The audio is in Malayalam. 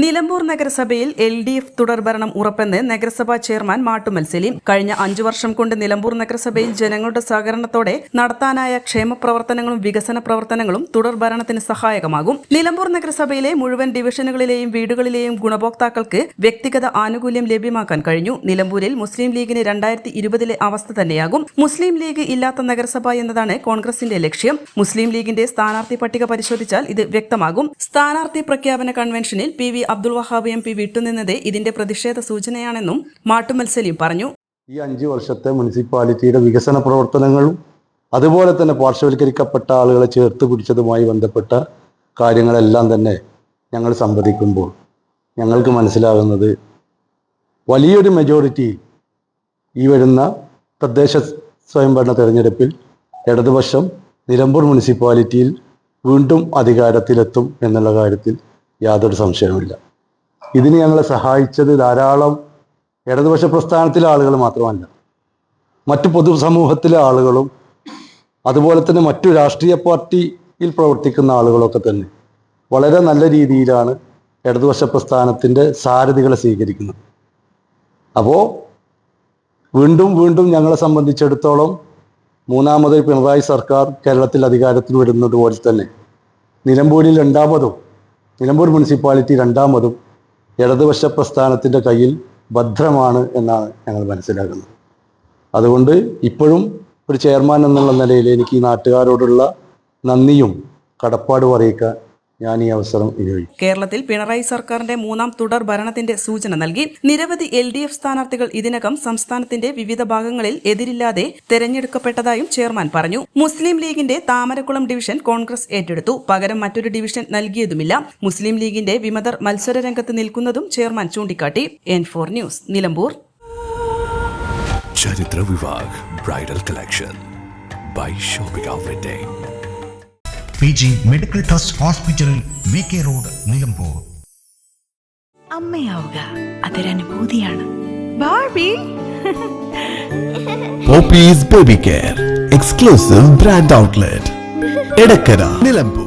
Nilambur നഗരസഭയിൽ എൽ ഡി എഫ് തുടർഭരണം ഉറപ്പെന്ന് നഗരസഭാ ചെയർമാൻ മാട്ടുമൽ സലീം. കഴിഞ്ഞ അഞ്ചു വർഷം കൊണ്ട് നിലമ്പൂർ നഗരസഭയിൽ ജനങ്ങളുടെ സഹകരണത്തോടെ നടത്താനായ ക്ഷേമ പ്രവർത്തനങ്ങളും വികസന പ്രവർത്തനങ്ങളും തുടർഭരണത്തിന് സഹായകമാകും. നിലമ്പൂർ നഗരസഭയിലെ മുഴുവൻ ഡിവിഷനുകളിലെയും വീടുകളിലെയും ഗുണഭോക്താക്കൾക്ക് വ്യക്തിഗത ആനുകൂല്യം ലഭ്യമാക്കാൻ കഴിഞ്ഞു. നിലമ്പൂരിൽ മുസ്ലിം ലീഗിന് രണ്ടായിരത്തി ഇരുപതിലെ അവസ്ഥ തന്നെയാകും. മുസ്ലിം ലീഗ് ഇല്ലാത്ത നഗരസഭ എന്നതാണ് കോൺഗ്രസിന്റെ ലക്ഷ്യം. മുസ്ലിം ലീഗിന്റെ സ്ഥാനാർത്ഥി പട്ടിക പരിശോധിച്ചാൽ ഇത് വ്യക്തമാകും. സ്ഥാനാർത്ഥി പ്രഖ്യാപന കൺവെൻഷനിൽ P V Abdul Wahab M P വിട്ടുനിന്നത് ഇതിന്റെ പ്രതിഷേധ സൂചനയാണെന്നും മാട്ടുമൽ സലീം പറഞ്ഞു. ഈ അഞ്ച് വർഷത്തെ മുനിസിപ്പാലിറ്റിയുടെ വികസന പ്രവർത്തനങ്ങളും അതുപോലെ തന്നെ പാർശ്വവൽക്കരിക്കപ്പെട്ട ആളുകളെ ചേർത്ത് പിടിച്ചതുമായി ബന്ധപ്പെട്ട കാര്യങ്ങളെല്ലാം തന്നെ ഞങ്ങൾ സംവദിക്കുമ്പോൾ ഞങ്ങൾക്ക് മനസ്സിലാകുന്നത് വലിയൊരു മെജോറിറ്റി ഈ വരുന്ന തദ്ദേശ സ്വയംഭരണ തെരഞ്ഞെടുപ്പിൽ ഇടതുപക്ഷം നിലമ്പൂർ മുനിസിപ്പാലിറ്റിയിൽ വീണ്ടും അധികാരത്തിലെത്തും എന്നുള്ള കാര്യത്തിൽ യാതൊരു സംശയവുമില്ല. ഇതിന് ഞങ്ങളെ സഹായിച്ചത് ധാരാളം ഇടതുപക്ഷ പ്രസ്ഥാനത്തിലെ ആളുകൾ മാത്രമല്ല. മറ്റു പൊതുസമൂഹത്തിലെ ആളുകളും അതുപോലെ തന്നെ മറ്റു രാഷ്ട്രീയ പാർട്ടിയിൽ പ്രവർത്തിക്കുന്ന ആളുകളൊക്കെ തന്നെ വളരെ നല്ല രീതിയിലാണ് ഇടതുപക്ഷ പ്രസ്ഥാനത്തിന്റെ സാരഥികളെ സ്വീകരിക്കുന്നത്. അപ്പോൾ വീണ്ടും വീണ്ടും ഞങ്ങളെ സംബന്ധിച്ചിടത്തോളം മൂന്നാമത് പിണറായി സർക്കാർ കേരളത്തിൽ അധികാരത്തിൽ വരുന്നത് പോലെ തന്നെ നിലമ്പൂരിൽ രണ്ടാമതും നിലമ്പൂർ മുനിസിപ്പാലിറ്റി രണ്ടാമതും ഇടതുപക്ഷ പ്രസ്ഥാനത്തിന്റെ കയ്യിൽ ഭദ്രമാണ് എന്നാണ് ഞങ്ങൾ മനസ്സിലാക്കുന്നത്. അതുകൊണ്ട് ഇപ്പോഴും ഒരു ചെയർമാൻ എന്നുള്ള നിലയിൽ എനിക്ക് ഈ നാട്ടുകാരോടുള്ള നന്ദിയും കടപ്പാടും അറിയിക്കാൻ ഞാൻ ഈ അവസരം ഉപയോഗിക്കും. കേരളത്തിൽ പിണറായി സർക്കാരിന്റെ മൂന്നാം തുടർ ഭരണത്തിന്റെ സൂചന നൽകി നിരവധി എൽ ഡി എഫ് സ്ഥാനാർത്ഥികൾ ഇതിനകം സംസ്ഥാനത്തിന്റെ വിവിധ ഭാഗങ്ങളിൽ എതിരില്ലാതെ തെരഞ്ഞെടുക്കപ്പെട്ടതായും ചെയർമാൻ പറഞ്ഞു. മുസ്ലിം ലീഗിന്റെ താമരക്കുളം ഡിവിഷൻ കോൺഗ്രസ് ഏറ്റെടുത്തു. പകരം മറ്റൊരു ഡിവിഷൻ നൽകിയതുമില്ല. മുസ്ലിം ലീഗിന്റെ വിമതർ മത്സര രംഗത്ത് നിൽക്കുന്നതും ചെയർമാൻ ചൂണ്ടിക്കാട്ടി. N four news Nilambur. Charithra Vivah bridal collection. By shopping P G medical trust ഹോസ്പിറ്റലിൽ വി കെ റോഡ് നിലമ്പൂർ. അമ്മയാവുക. അതൊരനുഭൂതിയാണ് Poppees baby. Care exclusive brand outlet Edakkara Nilambur.